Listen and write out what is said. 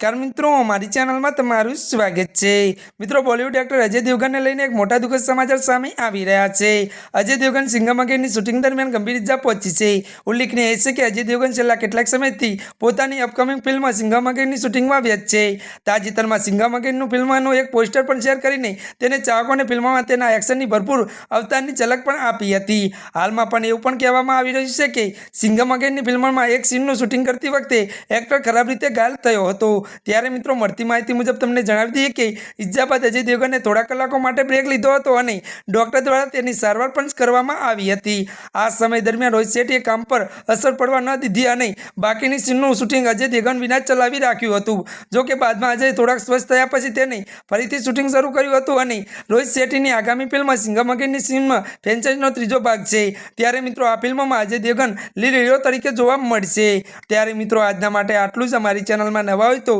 નમસ્કાર મિત્રો, મારી ચેનલમાં તમારું સ્વાગત છે. મિત્રો, બોલિવૂડ એક્ટર અજય દેવગનને લઈને એક મોટા દુઃખદ સમાચાર સામે આવી રહ્યા છે. અજય દેવગન સિંઘમ અગેનની શૂટિંગ દરમિયાન ગંભીર ઇજા પહોંચી છે. ઉલ્લેખનીય છે કે અજય દેવગન છેલ્લા કેટલાક સમયથી પોતાની અપકમિંગ ફિલ્મ સિંઘમ અગેનની શૂટિંગમાં વ્યસ્ત છે. તાજેતરમાં સિંઘમ અગેનનું ફિલ્મનું એક પોસ્ટર પણ શેર કરીને તેને ચાહકોને ફિલ્મમાં તેના એક્શનની ભરપૂર અવતારની ઝલક પણ આપી હતી. હાલમાં પણ એવું પણ કહેવામાં આવી રહ્યું છે કે સિંઘમ અગેનની ફિલ્મમાં એક સીનનું શૂટિંગ કરતી વખતે એક્ટર ખરાબ રીતે ઘાયલ થયો હતો. ત્યારે મિત્રો મળતી માહિતી મુજબ તમને જણાવી દઈએ કે ઇજા અજય દેવગને થોડા કલાકો માટે બ્રેક લીધો હતો અને ડૉક્ટર દ્વારા તેની સારવાર પણ કરવામાં આવી હતી. આ સમય દરમિયાન રોહિત શેટ્ટીએ કામ પર અસર પડવા ન દીધી અને બાકીની સીનનું શૂટિંગ અજય દેવગન વિના ચલાવી રાખ્યું હતું. જો કે બાદમાં અજય થોડાક સ્વસ્થ થયા પછી તેને ફરીથી શૂટિંગ શરૂ કર્યું હતું અને રોહિત શેટ્ટીની આગામી ફિલ્મ સિંઘમ અગેનની સીનમાં ફ્રેન્ચાઇઝનો ત્રીજો ભાગ છે. ત્યારે મિત્રો આ ફિલ્મમાં અજય દેવગન લીડ હીરો તરીકે જોવા મળશે. ત્યારે મિત્રો આજના માટે આટલું જ. અમારી ચેનલમાં નવા હોય તો